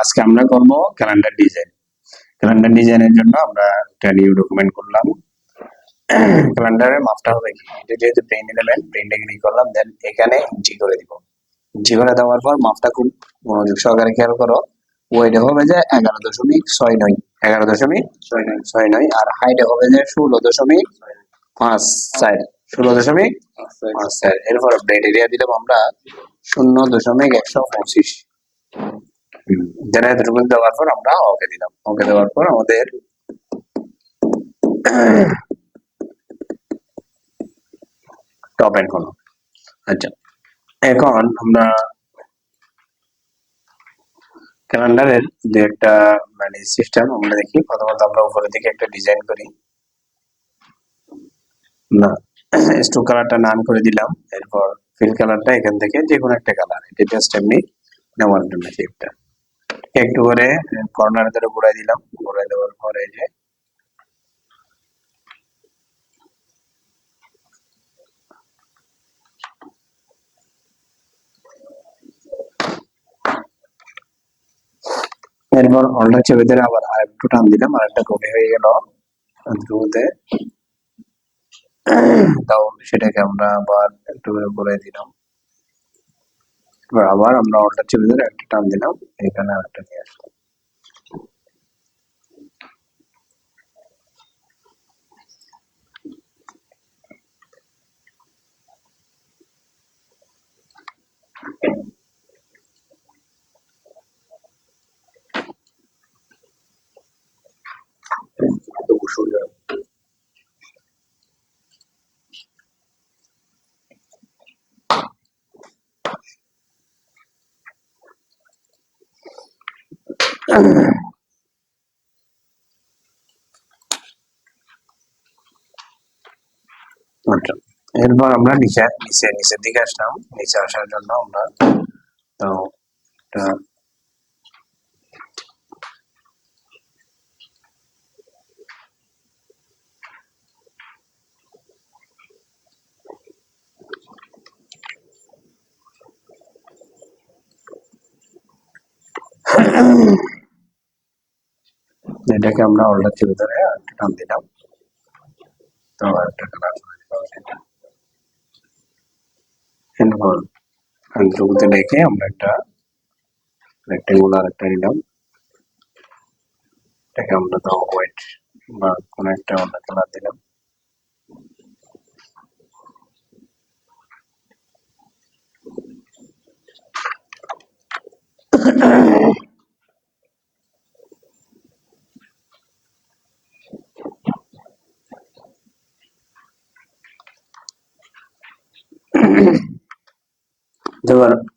আজকে আমরা করব ক্যালেন্ডার ডিজাইন ক্যালেন্ডার ডিজাইনের জন্য আমরা একটা নিউ ডকুমেন্ট করলাম। ক্যালেন্ডারের মাপটা হবে কি? এটা যেহেতু প্রিন্ট এলিমেন্ট প্রিন্টে ক্লিক করলাম দেন এখানে ইঞ্চি করে দিব। ইঞ্চি করে দেওয়ার পর মাপটা খুব মনোযোগ সহকারে খেয়াল করো। ওইটা হবে যে এগারো দশমিক ছয় নয়। এগারো দশমিক ছয় নয় ছয় নয়। আর হাইটে হবে যে ষোলো দশমিক পাঁচ চার। ষোলো দশমিক পাঁচ চার। এরপর ব্রেড এরিয়া দিলাম আমরা শূন্য দশমিক একশো পঁচিশ। দেন এতটুকু দেওয়ার পর আমরা ওকে দিলাম। ওকে দেওয়ার পর আমাদের টপ এন্ড হলো আচ্ছা এখন আমরা ক্যালেন্ডারের যে একটা মানে সিস্টেম আমরা দেখি। প্রথমত আমরা উপরের দিকে একটা ডিজাইন করি। না স্টোক কালারটা নান করে দিলাম। এরপর ফিল কালারটা এখান থেকে যে কোনো একটা কালার এটা জাস্ট এমনি নেওয়ার জন্য শেপটা একটু করে কর্নার ধরে ঘুরাই দিলাম, ঘুরাই দেওয়ার পরে যে এরপর অল্টার চেপে ধরে আবার আর একটু টান দিলাম আর একটা কপি হয়ে গেল দ্রুতে তাও সেটাকে আমরা আবার একটু করে ঘুরাই দিলাম। এবার আবার আমরা অল্টার চেপে ধরে একটা টান দিলাম এখানে একটা নিয়ে আসলাম। আচ্ছা এরপর আমরা নিচে নিচে নিচের দিকে আসলাম। নিচে আসার জন্য আমরা তো একটা এটাকে আমরা অল্টার চেপে ধরে একটা টান দিলাম তো একটা কালার করে দিলাম সেটা এরপর দ্রুত রেখে আমরা একটা রেক্টেঙ্গুলার একটা নিলাম এটাকে আমরা তো হোয়াইট বা কোনো একটা অন্য কালার দিলাম এবার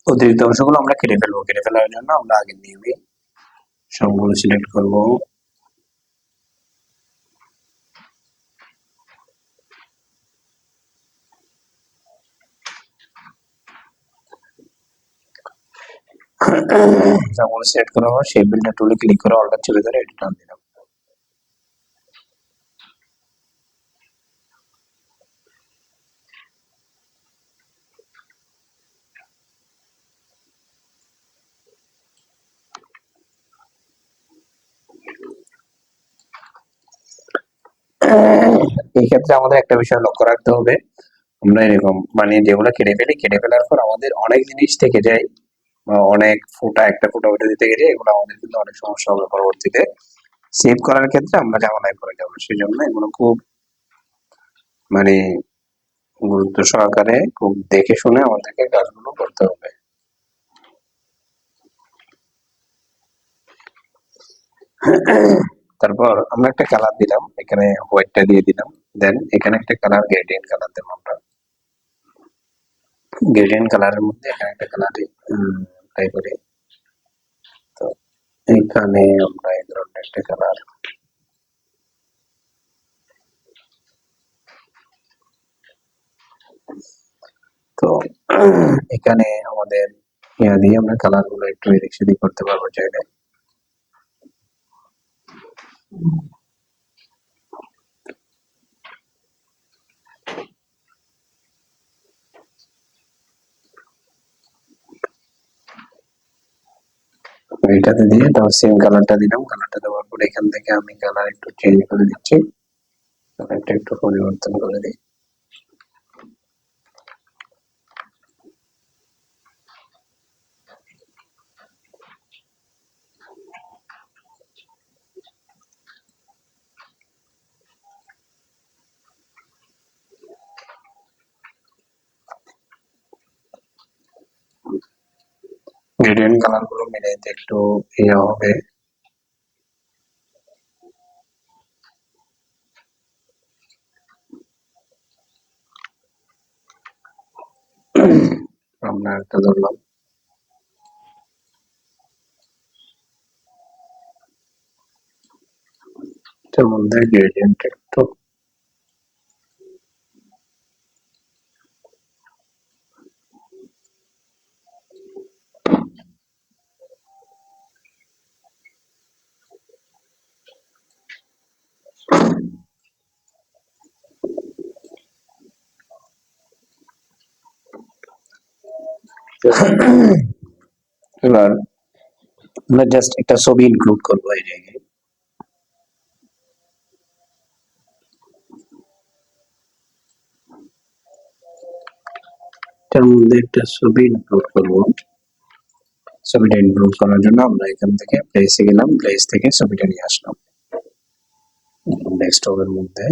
অতিরিক্ত অংশগুলো আমরা কেটে ফেলব, কেটে ফেলার জন্য আমরা আগে নিয়মে সবগুলো সিলেক্ট করব। সবগুলো সিলেক্ট করার সেই বিলটা টুলে ক্লিক করে অল্টার চলে ধরে এডিট টান দিলাম এই ক্ষেত্রে আমাদের একটা বিষয় লক্ষ্য রাখতে হবে। আমরা এরকম মানে যেগুলো কেটে ফেলি, কেটে ফেলার পর আমাদের অনেক জিনিস থেকে যায়, বা অনেক ফোটা, একটা ফোটা ওটা দিতে গেলে এগুলো আমাদের কিন্তু অনেক সমস্যা হবে পরবর্তীতে। সেভ করার ক্ষেত্রে আমরা ঝামেলায় পড়ে যাব সেই জন্য এগুলো খুব মানে গুরুত্ব সহকারে খুব দেখে শুনে আমাদেরকে কাজগুলো করতে হবে। তারপর আমরা একটা কালার দিলাম, এখানে হোয়াইটটা দিয়ে দিলাম দেন এখানে একটা কালার গ্রেডিয়েন্ট কালার দেবো আমরা। গ্রেডিয়েন্ট কালারের মধ্যে এখানে একটা কালার ট্রাই করি। তো এখানে আমরা এই ধরনের একটা কালার তো এখানে আমাদের ইয়া দিয়ে আমরা কালারগুলো একটু এদিক সেদিক করতে পারব চাইলে। এটাতে দিয়ে তারপর সেম কালারটা দিলাম কালারটা দেওয়ার পর এখান থেকে আমি কালার একটু চেঞ্জ করে দিচ্ছি কালারটা একটু পরিবর্তন করে দিই গ্রেডিয়েন্ট কালারগুলো মিলাইতে একটু ইয়ে হবে আমরা একটা ধরলাম মধ্যে গ্রেডিয়েন্ট একটু এবার আমরা জাস্ট একটা ছবি ইনক্লুড করব এই জায়গায়। এটার মধ্যে একটা ছবি ইনক্লুড করব। ছবিটা ইনক্লুড করার জন্য আমরা এখান থেকে প্লেসে গেলাম প্লেস থেকে ছবিটা নিয়ে আসলাম। ডেস্কটপের মধ্যে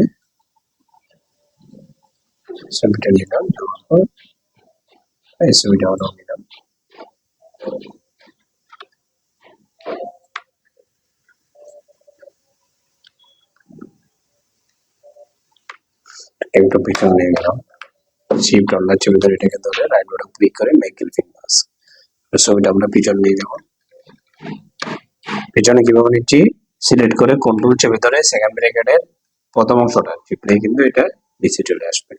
ছবিটা নিলাম নেওয়ার পর এই ছবিটা আবার নিলাম একটু পিছনে নিয়ে গেলাম শিফট অন্যার ছবি ধরে এটাকে ধরে রাইট বাটন ক্লিক করে মেক ক্লিপিং মাস্ক ছবিটা আমরা পিছনে নিয়ে যাব পিছনে কীভাবে নিচ্ছি সিলেক্ট করে কন্ট্রোল চেপে ধরে সেকেন্ড ব্র্যাকেটের প্রথম অংশটা চিপলে কিন্তু এটা নিচে চলে আসবে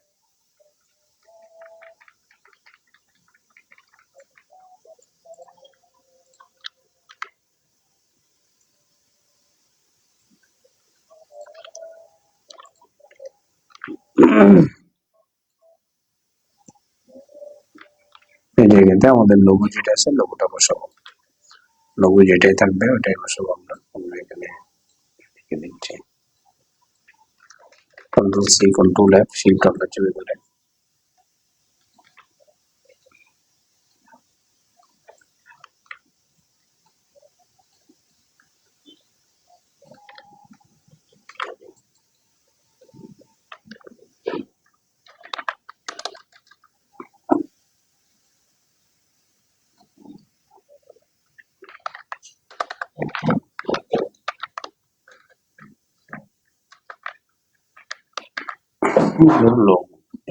এই জায়গাতে আমাদের লোগো যেটা আছে লোগোটা বসাবো। লোগো যেটাই থাকবে, ওটাই বসাবো আমরা। আমরা এখানে লিখে দিচ্ছি control C control F shift চেপে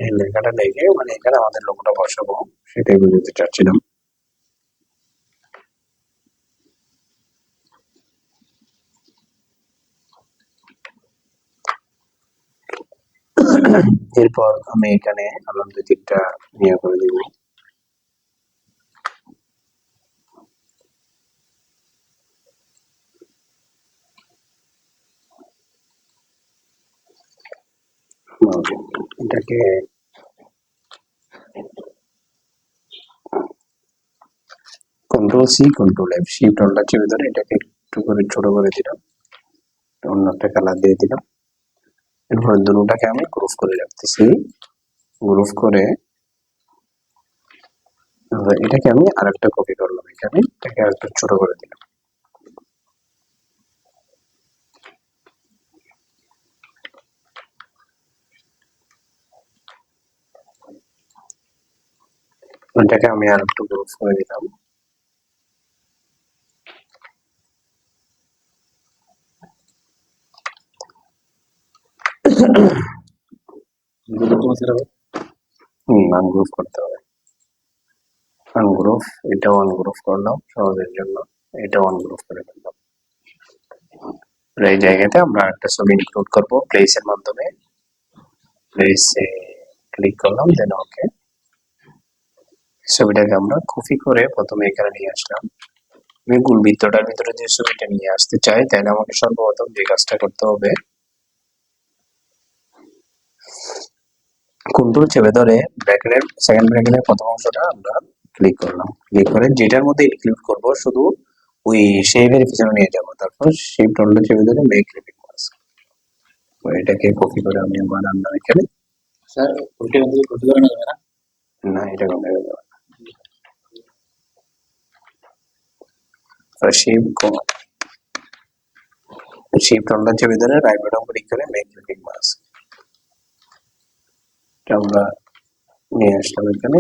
এই লেখাটা লিখে মানে এখানে আমাদের বসাবো, সেটাই বুঝতে চাচ্ছিলাম। এরপর আমি এখানে আলাম দুই তিনটা নিয়ে করে দিব এটাকে control C control F shift alter চেপে ধরে এটাকে একটু করে ছোট করে দিলাম। অন্য একটা কালার দিয়ে দিলাম। এরপর দুটোটাকে আমি গ্রুপ করে রাখতেছি। গ্রুপ করে এটাকে আমি আরেকটা কপি করলাম। এখানে এটাকে আরেকটু ছোট করে দিলাম। এটাকে আমি আরেকটু গ্রুপ করে দিলাম। করতে হবে। এটাও করলাম সহজের জন্য। এটাও করে ফেললাম। এই জায়গাতে আমরা একটা ছবি ইনক্লুড করব প্লেস এর মাধ্যমে। প্লেসে ক্লিক করলাম দেন ওকে ছবিটাকে আমরা কপি করে প্রথমে এখানে নিয়ে আসলাম। আমি গুল বৃত্তটার ভিতরে যে ছবিটা নিয়ে আসতে চাই তাহলে আমাকে সর্বপ্রথম যে কাজটা করতে হবে কন্ট্রোল চেপে ধরে ব্র্যাকেটের সেকেন্ড ব্র্যাকেটের প্রথম অংশটা আমরা ক্লিক করলাম। ক্লিক করে যেটার মধ্যে ইনক্লুড করব শুধু ওই শেভের পিছনে নিয়ে যাব। তারপর শেভ হোল্ডার চেপে ধরে মেক রিপিট মাস্ক এটাকে কপি করে আমি আমার আনলাম এখানে। স্যার উল্টে কপি করে না? না এটা কোনো যাবে। শেপ শেপ হোল্ডার চেপে ধরে রাইট বাটন ক্লিক করে মেক রিপিট মাস্ক আমরা নিয়ে আসলাম এখানে।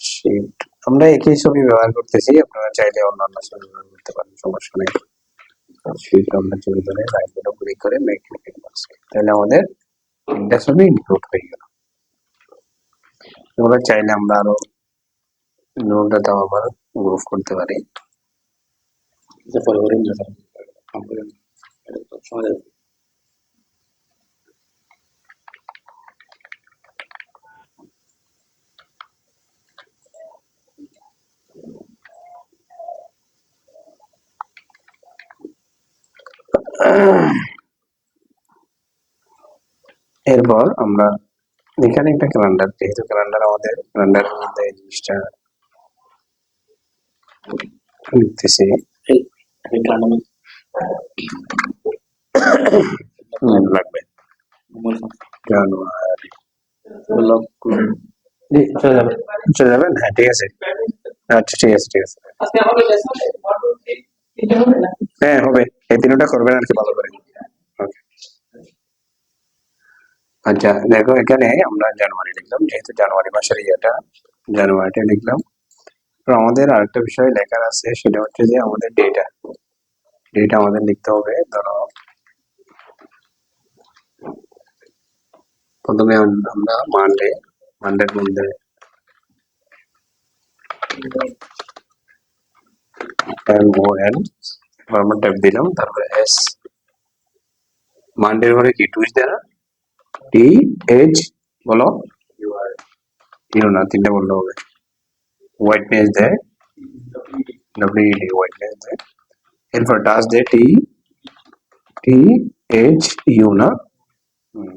শিফট আমরা একই ছবি ব্যবহার করতেছি, আপনারা চাইলে অন্যান্য ছবি ব্যবহার করতে পারেন, সমস্যা নেই। শিফট আমরা ছবি ধরে রাইট বাটন ক্লিক করে মেক মাস্ক তাহলে আমাদের তিনটা ছবি ইনক্লুড হয়ে গেল। এগুলো চাইলে আমরা আরও নোটটাও আবার গ্রুপ করতে পারি। এরপর আমরা এখানে একটা ক্যালেন্ডার যেহেতু ক্যালেন্ডার আমাদের ক্যালেন্ডারের মধ্যে এই জিনিসটা লিখতেছি লাগবে। জানুয়ারি। চলে যাবেন। চলে যাবেন? হ্যাঁ ঠিক আছে। আচ্ছা ঠিক আছে ঠিক আছে। হ্যাঁ হবে। এই তিনটা করবেন আর কি ভালো করে। আচ্ছা দেখো এখানে আমরা জানুয়ারি লিখলাম যেহেতু জানুয়ারি মাসের ইয়েটা জানুয়ারিটা লিখলাম। আমাদের আরেকটা বিষয় লেখার আছে, সেটা হচ্ছে যে আমাদের ডেটা ডেটা আমাদের লিখতে হবে, ধরো প্রথমে আমরা মানডে মানডের মধ্যে ট্যাব দিলাম, তারপরে এস ঘরে কি বলো? ইউ তিনটা বললে হবে। হোয়াইটনেস দেয় ডব্লিউ ডি হোয়াইটনেস দেয় এরপর ডাস দেয় টি টি এইচ ইউ না হুম।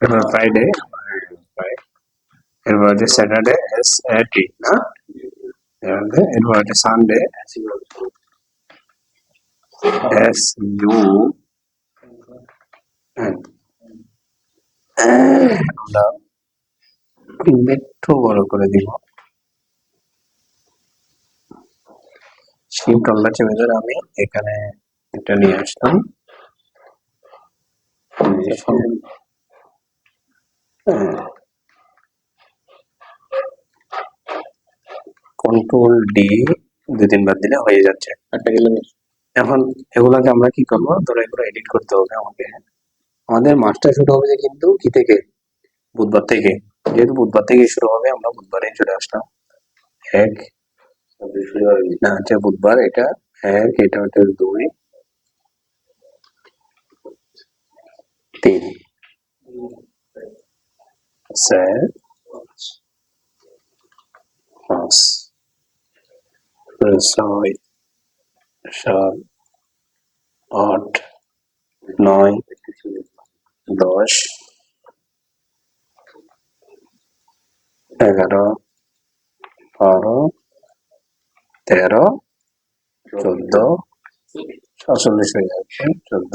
এরপর ফ্রাইডে এরপর হচ্ছে স্যাটারডে এস এ টি না এরপর এরপর হচ্ছে সানডে এস ইউ আমরা একটু বড় করে দিব শিফট অল্লা চেপে ধরে আমি এখানে এটা নিয়ে আসলাম। কন্ট্রোল ডি দুই তিনবার দিলে হয়ে যাচ্ছে। একটা এখন এগুলাকে আমরা কি করব? ধরো এগুলো এডিট করতে হবে আমাকে। আমাদের মাস্টার শুরু হবে যে কিন্তু কি থেকে? বুধবার থেকে। যেহেতু বুধবার থেকে শুরু হবে আমরা বুধবারে চলে আসলাম। এক না হচ্ছে বুধবার এটা এক এটা হচ্ছে দুই তিন চার পাঁচ ছয় সাত আট নয় দশ এগারো বারো তেরো চোদ্দ। ছচল্লিশ হয়ে যাচ্ছে চোদ্দ।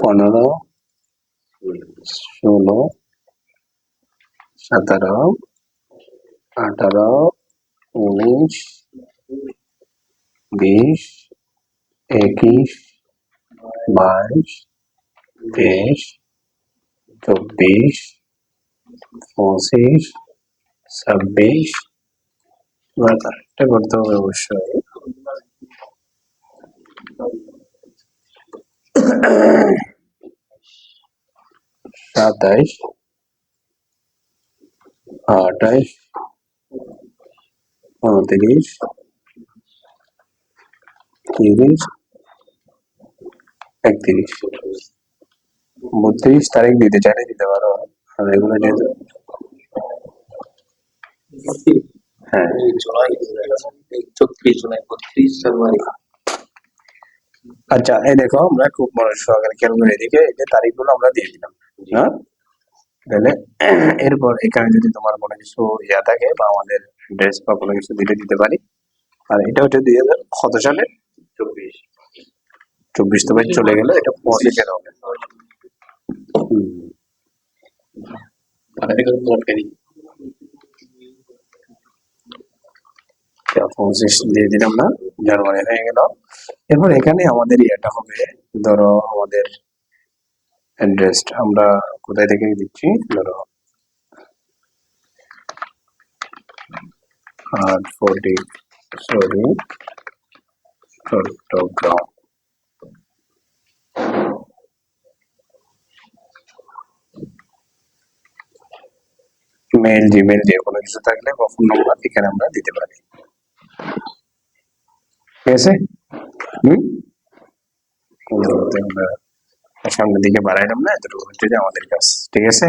পনেরো ষোলো সতেরো আঠারো উনিশ বিশ একুশ বাইশ তেইশ চব্বিশ পঁচিশ ছাব্বিশ এটা করতে হবে অবশ্যই। সাতাইশ। আঠাইশ। উনত্রিশ। তিরিশ। একত্রিশ। বত্রিশ তারিখ দিতে চাইলে দিতে পারো। আর এগুলো যেহেতু হ্যাঁ। জুলাই চব্বিশ জুলাই বত্রিশ জানুয়ারি। আচ্ছা এই দেখো আমরা খুব মনোযোগ সহকারে খেয়াল করে এদিকে এই যে তারিখগুলো আমরা দিয়ে দিলাম। হ্যাঁ? তাহলে এরপর এখানে যদি তোমার কোনো কিছু ইয়া থাকে বা আমাদের ড্রেস বা কোনো কিছু দিলে দিতে পারি। আর এটা হচ্ছে দুই হাজার কত সালে? চব্বিশ। চব্বিশ তো ভাই চলে গেল এটা পঁচিশের হবে হুম। তাড়াতাড়ি করে প্লট করি এটা দিয়ে দিলাম না, জানুয়ারি হয়ে গেল। এরপর এখানে আমাদের ইয়েটা হবে, ধরো আমাদের অ্যাড্রেস আমরা কোথায় থেকে দিচ্ছি, ধরো আর forty sorry Chittagong. Mail Gmail যে কোনো কিছু থাকলে বা ফোন নম্বর এখানে আমরা দিতে পারি। আছে? হুম? আমরা সামনের দিকে বাড়াইলাম না এতটুকু হচ্ছে যে আমাদের কাজ ঠিক আছে?